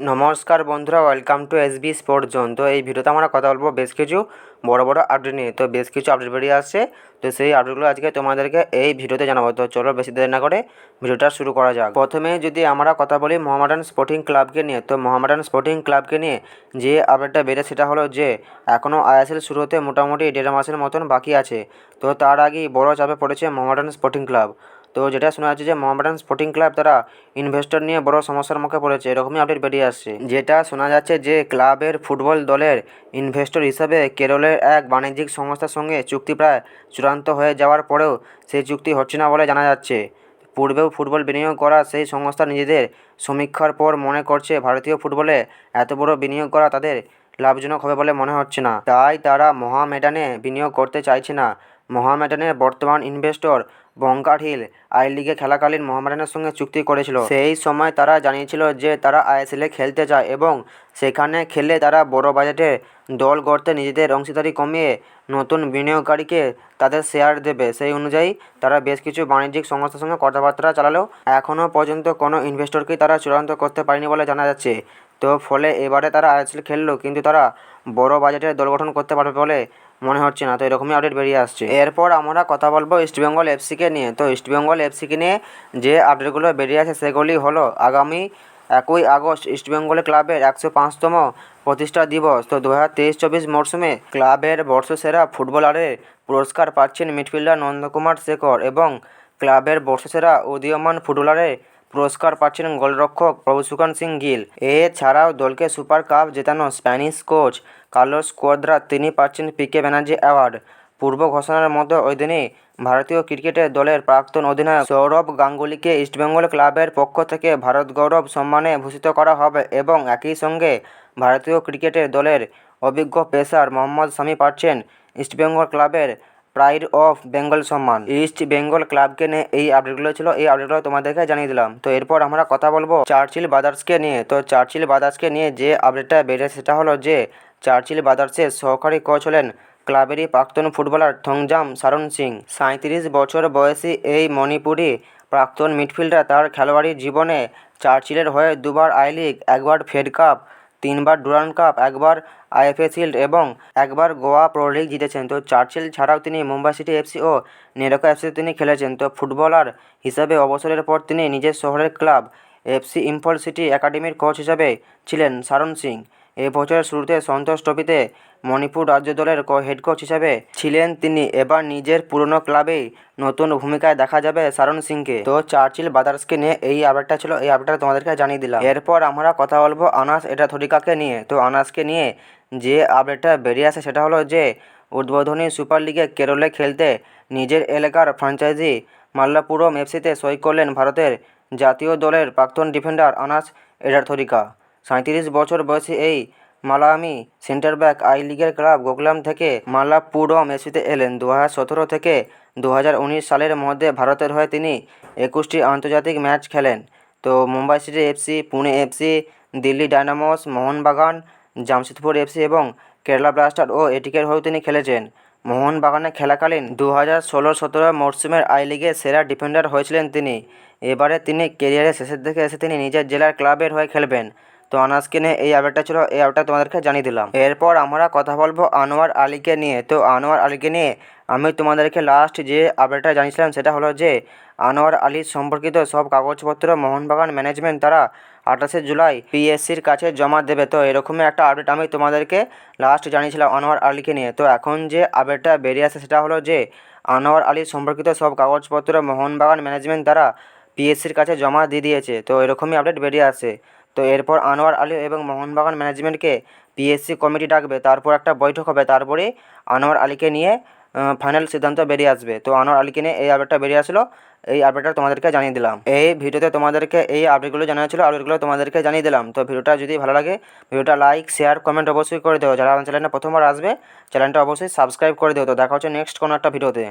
নমস্কার বন্ধুরা welcome to S B sport zone তো এই ভিডিওতে আমরা কথা বলব বেশ কিছু বড় বড় আপডেট নিয়ে। তো বেশ কিছু আপডেট বেরিয়ে আসছে। তো সেই আপডেটগুলো আজকে তোমাদেরকে এই ভিডিওতে জানাব। তো চলো বেশি দেরি না করে ভিডিওটা শুরু করা যাক। প্রথমে যদি আমরা কথা বলি মোহামেডান স্পোর্টিং ক্লাবকে নিয়ে। তো মোহামেডান স্পোর্টিং ক্লাবকে নিয়ে যে আপডেটটা বেড়ে সেটা হলো যে এখনও আইএসএল শুরু হতে মোটামুটি দেড় মাসের মতন বাকি আছে। তো তার আগেই বড় চাপে পড়েছে মোহামেডান স্পোর্টিং ক্লাব তো যেটা শোনা যাচ্ছে যে মোহামেডান স্পোর্টিং ক্লাব তারা ইনভেস্টর নিয়ে বড় সমস্যার মুখে পড়েছে, এরকমই আপডেট বেরিয়ে আসছে। যেটা শোনা যাচ্ছে যে ক্লাবের ফুটবল দলের ইনভেস্টর হিসাবে কেরলের এক বাণিজ্যিক সংস্থার সঙ্গে চুক্তি প্রায় চূড়ান্ত হয়ে যাওয়ার পরেও সেই চুক্তি হচ্ছে না বলে জানা যাচ্ছে। পূর্বেও ফুটবল বিনিয়োগ করা সেই সংস্থা নিজেদের সমীক্ষার পর মনে করছে, ভারতীয় ফুটবলে এত বড় বিনিয়োগ করা তাদের লাভজনক হবে বলে মনে হচ্ছে না। তাই তারা মহামেডানে বিনিয়োগ করতে চাইছে না। মহামেডানের বর্তমান ইনভেস্টর বঙ্কার হিল আই লিগে খেলাকালীন মোহামেডানের সঙ্গে চুক্তি করেছিল। সেই সময় তারা জানিয়েছিল যে তারা আইএসএলে খেলতে চায় এবং সেখানে খেলে তারা বড় বাজেটের দল গড়তে নিজেদের অংশীদারি কমিয়ে নতুন বিনিয়োগকারীকে তাদের শেয়ার দেবে। সেই অনুযায়ী তারা বেশ কিছু বাণিজ্যিক সংস্থার সঙ্গে কথাবার্তা চালালেও এখনও পর্যন্ত কোনো ইনভেস্টরকেই তারা চূড়ান্ত করতে পারেনি বলে জানা যাচ্ছে। তো ফলে এবারে তারা আইএসএল খেললো, কিন্তু তারা বড় বাজেটের দল গঠন করতে পারবে বলে মনে হচ্ছে না। তো এরকমই আপডেট বেরিয়ে আসছে। এরপর আমরা কথা বলব ইস্টবেঙ্গল এফসিকে নিয়ে। তো ইস্টবেঙ্গল এফসিকে নিয়ে যে আপডেটগুলো বেরিয়ে আসে, সেগুলি হলো আগামী একই আগস্ট ইস্টবেঙ্গল ক্লাবের একশো পাঁচতম প্রতিষ্ঠা দিবস। তো দু হাজার তেইশ চব্বিশ মরশুমে ক্লাবের বর্ষসেরা ফুটবলারের পুরস্কার পাচ্ছেন মিডফিল্ডার নন্দকুমার শেখর এবং ক্লাবের বর্ষসেরা উদীয়মান ফুটবলারের পুরস্কার পাচ্ছেন গোলরক্ষক প্রভুসুকান সিং গিল। এছাড়াও দলকে সুপার কাপ জেতানো স্প্যানিশ কোচ কার্লোস কোয়াদ্রা তিনি পাচ্ছেন পিকে ব্যানার্জি অ্যাওয়ার্ড। পূর্ব ঘোষণার মতো ওই দিনই ভারতীয় ক্রিকেটের দলের প্রাক্তন অধিনায়ক সৌরভ গাঙ্গুলিকে ইস্টবেঙ্গল ক্লাবের পক্ষ থেকে ভারত গৌরব সম্মানে ভূষিত করা হবে এবং একই সঙ্গে ভারতীয় ক্রিকেটের দলের অভিজ্ঞ পেসার মোহাম্মদ শামি পাচ্ছেন ইস্টবেঙ্গল ক্লাবের প্রাইড অফ বেঙ্গল সম্মান ইস্ট বেঙ্গল ক্লাবকে নিয়ে এই আপডেটগুলো ছিল, এই আপডেটগুলো তোমাদেরকে জানিয়ে দিলাম। তো এরপর আমরা কথা বলব চার্চিল ব্রাদার্সকে নিয়ে। তো চার্চিল ব্রাদার্সকে নিয়ে যে আপডেটটা বেরিয়েছে সেটা হলো যে চার্চিল ব্রাদার্সের সহকারী কোচ হলেন ক্লাবেরই প্রাক্তন ফুটবলার থংজাম সারণ সিং। সাঁইত্রিশ বছর বয়সী এই মণিপুরি প্রাক্তন মিডফিল্ডার তার খেলোয়াড়ি জীবনে চার্চিলের হয়ে দুবার আই লিগ একবার ফেড কাপ তিনবার ডুরান্ড কাপ, একবার আইএফএ শিল্ড এবং একবার গোয়া প্রো লিগ জিতেছেন। তো চার্চিল ছাড়াও তিনি মুম্বাই সিটি এফসি ও নেরোকা এফসিতে তিনি খেলেছেন। তো ফুটবলার হিসাবে অবসরের পর তিনি নিজের শহরের ক্লাব এফসি ইম্ফল সিটি একাডেমির কোচ হিসাবে ছিলেন সারণ সিং। এ বছরের শুরুতে সন্তোষ ট্রফিতে মণিপুর রাজ্য দলের হেড কোচ হিসাবে ছিলেন তিনি। এবার নিজের পুরনো ক্লাবেই নতুন ভূমিকায় দেখা যাবে সারণ সিংকে। তো চার্চিল বাদার্সকে নিয়ে এই আপডেটটা ছিল, এই আপডেটটা তোমাদেরকে জানিয়ে দিলাম। এরপর আমরা কথা বলব আনাস এটা থরিকাকে নিয়ে। তো আনাসকে নিয়ে যে আপডেটটা বেরিয়ে আসে সেটা হলো যে, উদ্বোধনী সুপার লিগে কেরলে খেলতে নিজের এলাকার ফ্র্যাঞ্চাইজি মাল্লাপুরম এফসিতে সই করলেন ভারতের জাতীয় দলের প্রাক্তন ডিফেন্ডার আনাস এডারথরিকা সাঁইত্রিশ বছর বয়সী এই মালায়ামি সেন্টার ব্যাক আই লিগের ক্লাব গোকুলাম থেকে মাল্লাপুরম এসিতে এলেন। দু সতেরো থেকে দু হাজার উনিশ সালের মধ্যে ভারতের হয়ে তিনি একুশটি আন্তর্জাতিক ম্যাচ খেলেন। তো Mumbai City FC, Pune FC, Delhi Dynamos, Mohun Bagan, Jamshedpur FC এবং কেরালা ব্লাস্টার ও এটিকের হয়েও তিনি খেলেছেন। মোহনবাগানে খেলাকালীন দু হাজার ষোলো সতেরো মরশুমের আই লিগে সেরা ডিফেন্ডার হয়েছিলেন তিনি। এবারে তিনি কেরিয়ারের শেষের দিকে এসে তিনি নিজের জেলার ক্লাবের হয়ে খেলবেন। তো আনাসকে এই আপডেটটা ছিল, এই আপডেটটা তোমাদেরকে জানিয়ে দিলাম। এরপর আমরা কথা বলব আনোয়ার আলীকে নিয়ে। তো আনোয়ার আলীকে নিয়ে আমি তোমাদেরকে লাস্ট যে আপডেটটা জানিয়েছিলাম, সেটা হলো যে, আনোয়ার আলীর সম্পর্কিত সব কাগজপত্র মোহনবাগান ম্যানেজমেন্ট তারা আঠাশে জুলাই পিএসসির কাছে জমা দেবে। তো এরকমই একটা আপডেট আমি তোমাদেরকে লাস্ট জানিয়েছিলাম আনোয়ার আলীকে নিয়ে। তো এখন যে আপডেটটা বেরিয়ে আসে, সেটা হলো যে, আনোয়ার আলীর সম্পর্কিত সব কাগজপত্র মোহনবাগান ম্যানেজমেন্ট তারা পিএসসির কাছে জমা দিয়ে দিয়েছে। তো এরকমই আপডেট বেরিয়ে আসে। তো এরপর আনোয়ার আলী এবং মোহনবাগান ম্যানেজমেন্টকে পিএসসি কমিটি ডাকবে, তারপর একটা বৈঠক হবে তারপরে আনোয়ার আলীকে নিয়ে ফাইনাল সিদ্ধান্ত বেরিয়ে আসবে। তো আনোয়ার আলীকে নিয়ে এই আপডেটটা বেরিয়ে আসলো। এই আপডেটটা তোমাদেরকে জানিয়ে দিলাম। এই ভিডিওতে তোমাদেরকে এই আপডেটগুলো জানা ছিল আপডেটগুলো তোমাদেরকে জানিয়ে দিলাম। তো ভিডিওটা যদি ভালো লাগে, ভিডিওটা লাইক শেয়ার কমেন্ট অবশ্যই করে দেবো যারা চ্যানেলটা প্রথমবার আসবে চ্যানেলটা অবশ্যই সাবস্ক্রাইব করে দেবো তো দেখা হচ্ছে নেক্সট কোনো একটা ভিডিওতে।